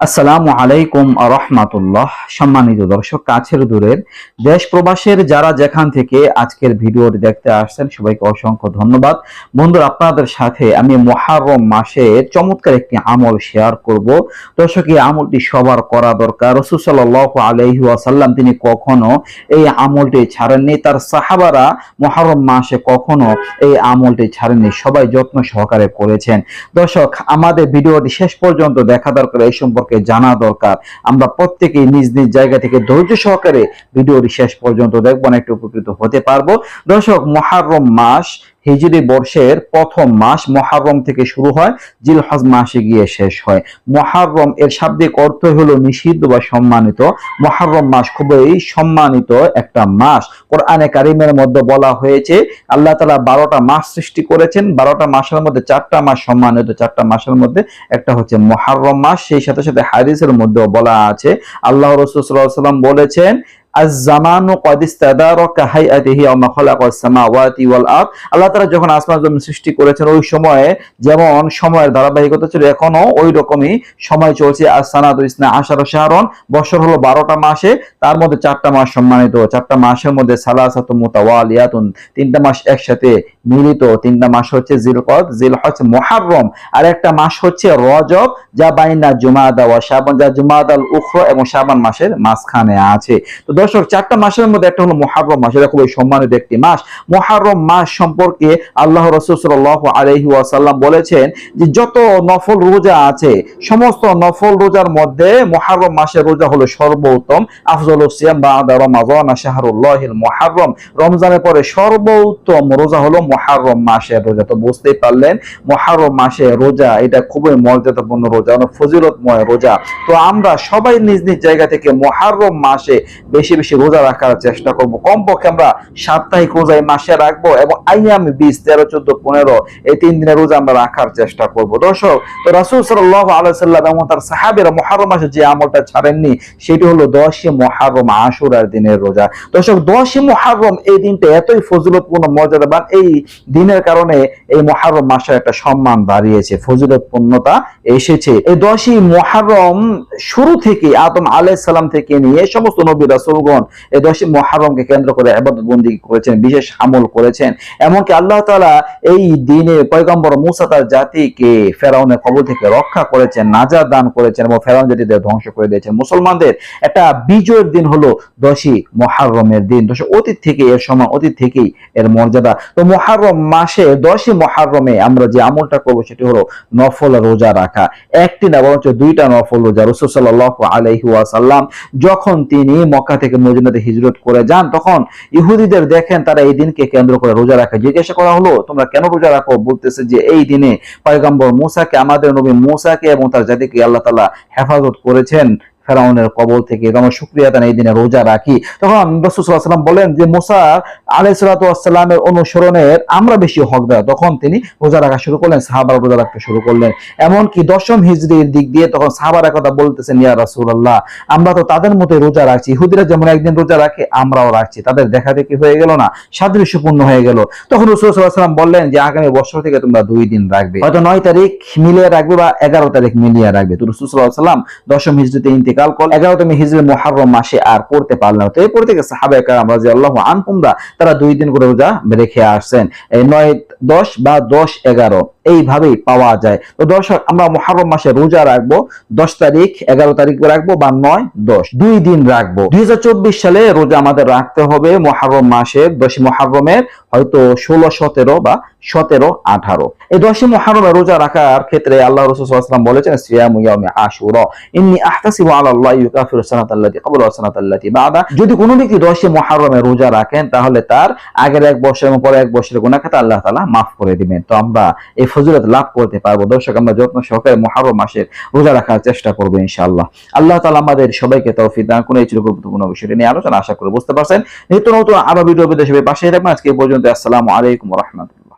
আসসালামু আলাইকুম রহমাতুল্লাহ। সম্মানিত দর্শক, কাছের দূরের দেশ প্রবাসের যারা যেখান থেকে আজকের ভিডিওটি দেখতে আসছেন, সবাইকে অসংখ্য ধন্যবাদ। বন্ধুরা, আপনাদের সাথে আমি মহারম মাসে চমৎকার একটি আমল শেয়ার করব। দর্শক, এই আমলটি সবার করা দরকার। রসুল সাল্লাহ আলহি ওয়াসাল্লাম, তিনি কখনো এই আমলটি ছাড়েননি। তার সাহাবারা মহারম মাসে কখনো এই আমলটি ছাড়েননি। সবাই যত্ন সহকারে করেছেন। দর্শক, আমাদের ভিডিওটি শেষ পর্যন্ত দেখা দরকার। এই সম্পর্কে জানা দরকার। আমরা প্রত্যেকেই নিজ নিজ জায়গা থেকে ধৈর্য সহকারে ভিডিওটি শেষ পর্যন্ত দেখব, অনেকটা উপকৃত হতে পারব। দর্শক, মহারম মাস হিজরি বর্ষের প্রথম মাস মহারম থেকে শুরু হয়, জিলহজ মাসে গিয়ে শেষ হয়। মহারম এর শাব্দিক অর্থ হলো নিষিদ্ধ বা সম্মানিত। মহারম মাস খুবই সম্মানিত একটা মাস। কোরআনে কারিমের মধ্যে বলা হয়েছে, আল্লাহ তালা বারোটা মাস সৃষ্টি করেছেন। বারোটা মাসের মধ্যে চারটা মাস সম্মানিত। চারটা মাসের মধ্যে একটা হচ্ছে মহারম মাস। সেই সাথে সাথে হাদিসের মধ্যেও বলা আছে, আল্লাহ রসুল সাল্লাহ সাল্লাম বলেছেন আজ-জামানু কদ ইস্তাদারাকা হাইআতিহি ওয়া মা খালাকাস সামাওয়াতি ওয়াল আরদ। আল্লাহ তাআলা যখন আসমান জমিন সৃষ্টি করেছেন, ওই সময়ে যেমন সময়ের ধারাবাহিকতা ছিল এখনও ওই রকমই সময় চলছে। আস-সানাতু ইসনা আশারা শাহরান, বছর হলো 12টা মাসে, তার মধ্যে চারটা মাস সম্মানিত। চারটা মাসের মধ্যে সালাসাতু মুতাওয়ালিয়াতুন, তিনটা মাস একসাথে মিলিত। তিনটা মাস হচ্ছে জিলকদ, জিলহজ, মুহাররম। আর একটা মাস হচ্ছে রজব, যা বাইনা জুমাদা ওয়া শাবান, যা জুমাদাল উখরা এবং শাবান মাসের মাঝখানে আছে। তো দর্শক, চারটা মাসের মধ্যে একটা হলো মহারম মাস, এটা খুবই সম্মানিত একটি মাস। মহারম মাস সম্পর্কে আল্লাহ রসুল সাল্লাহ আলহি ওয়াসাল্লাম বলেছেন যে, যত নফল রোজা আছে, সমস্ত নফল রোজার মধ্যে মহারম মাসের রোজা হলো সর্বোত্তম। আফজল সিয়াম বা রমাজন শাহরুল্লাহিল মহারম রমজানের পরে সর্বোত্তম রোজা হলো মহারম মাসের রোজা। তো বুঝতেই পারলেন মহারম মাসে রোজা, এটা খুবই মর্যাদাপূর্ণ রোজা ফজিলতময় রোজা। তো আমরা সবাই নিজ নিজ জায়গা থেকে মহারম মাসে বেশি বেশি বেশি রোজা রাখার চেষ্টা করব। কমপক্ষে আমরা সাপ্তাহিক রোজা এই মাসে রাখব এবং আইয়াম বিশ, তেরো, চোদ্দ, পনেরো এই তিন দিনের রোজা আমরা রাখার চেষ্টা করব। দর্শক, তো রাসুল সাল্লাহ আলাইসাল্লাম এবং তার সাহাবেরা মহারম মাসে যে আমলটা ছাড়েননি, সেটি হলো দশই মহারম আশুরার দিনের রোজা। দর্শক, দশই মহারম এই দিনটা এতই ফজিলতপূর্ণ, মর্যাদাবান, এই দিনের কারণে এই মহারম মাসের একটা সম্মান দাঁড়িয়েছে ফজিলতপূর্ণতা এসেছে। এই দশই মহারম শুরু থেকে আদম আলাইসাল্লাম থেকে নিয়ে সমস্ত নবী রাসুলগণ এই দশই মহারমকে কেন্দ্র করে আবাদত বন্দি করেছেন, বিশেষ আমল করেছেন। এমনকি আল্লাহ তাআলা এই দিনে পয়গম্বর মুসা তার জাতিকে ফেরাউনের কবল থেকে রক্ষা করেছেন নাজার দান করেছেন এবং ফেরাউন জাতিদের ধ্বংস করে দিয়েছেন। মুসলমানদের একটা বিজয়ের দিন হলো দশই মহারমের দিন। দশ অতীত থেকে এর সময়, অতীত থেকেই এর মর্যাদা। তো মহারম মাসে, দশই মহারমে আমরা যে আমলটা করব সেটি হলো নফল রোজা রাখা। একটি না, বরঞ্চ দুইটা নফল রোজা। রসুল সাল্লাহ আলহি ওয়াসাল্লাম যখন তিনি মক্কা থেকে মদিনাতে হিজরত করে যান, তখন ইহুদিদের দেখেন তারা এই দিনকে কেন্দ্র করে রোজা রাখে। জিজ্ঞাসা করা হলো, তোমরা কেন রোজা রাখো? বলতেছে যে, এই দিনে পয়গম্বর মুসাকে, আমাদের নবী মুসাকে এবং তার জাতিকে আল্লাহ তালা হেফাজত করেছেন। ফেরাউনের কবল থেকে আমরা শুক্রিয়া তান এই দিনে রোজা রাখি। তখন রসুলাম বলেন যে, মোসা আলাইসালামের অনুসরণের আমরা বেশি হকদার তখন তিনি রোজা রাখা শুরু করলেন, সাহাবার রোজা রাখতে শুরু করলেন। এমনকি দশম হিজড়ির দিক দিয়ে তখন সাহাবার কথা বলতেছেন, ইয়া রাসুল্লাহ আমরা তো তাদের মতো রোজা রাখছি। ইহুদিরা যেমন একদিন রোজা রাখে, আমরাও রাখছি। তাদের দেখা দেখি হয়ে গেল না, সাদৃশ্যপূর্ণ হয়ে গেল। তখন রসুলাম বললেন যে, আগামী বছর থেকে তোমরা দুই দিন রাখবে। হয়তো নয় তারিখ মিলিয়ে রাখবে বা এগারো তারিখ মিলিয়ে রাখবে। তো রসুলাম দশম হিজড়িতে ইন্তেকাল কল হিজরি মহারম মাসে আর তো এরপর থেকে আল্লাহ আনকুমরা তারা দুই দিন করে রোজা রেখে আসছেন। নয়, দশ বা দশ এগারো, এইভাবেই পাওয়া যায়। তো দর্শক, আমরা মহারম মাসে রোজা রাখব, দশ তারিখ, এগারো তারিখ রাখব বা নয়, দশ, দুই দিন রাখব। দুই সালে রোজা আমাদের রাখতে হবে মহারম মাসে দশ মহারমের হয়তো ষোলো, সতেরো বা সতেরো, আঠারো। এই দশই মহারমে রোজা রাখার ক্ষেত্রে আল্লাহ রসুলাম বলেছেন, সিয়াম ইয়ামে আশুর, ইন্নি আহতাসিবু যদি কোনো ব্যক্তি দশই মহারমে রোজা রাখেন, তাহলে তার আগের এক বছর এবং পরে এক বছরের গুনাহ খাতা আল্লাহ তাআলা মাফ করে দিবেন। তো আমরা এই ফজিলত লাভ করতে পারব। দর্শক, আমরা যত্ন সহকারে মহারম মাসের রোজা রাখার চেষ্টা করব ইনশাআল্লাহ। আল্লাহ তাআলা আমাদের সবাইকে তৌফিক দান করে এই ছিল গুরুত্বপূর্ণ বিষয়টি নিয়ে আলোচনা। আশা করে বুঝতে পারছেন। নিত্য নতুন আরও ভিডিও বিদেশে পাশে থাকবেন। আজকে পর্যন্ত। আসসালামু আলাইকুম রাহমাতুল্লাহ।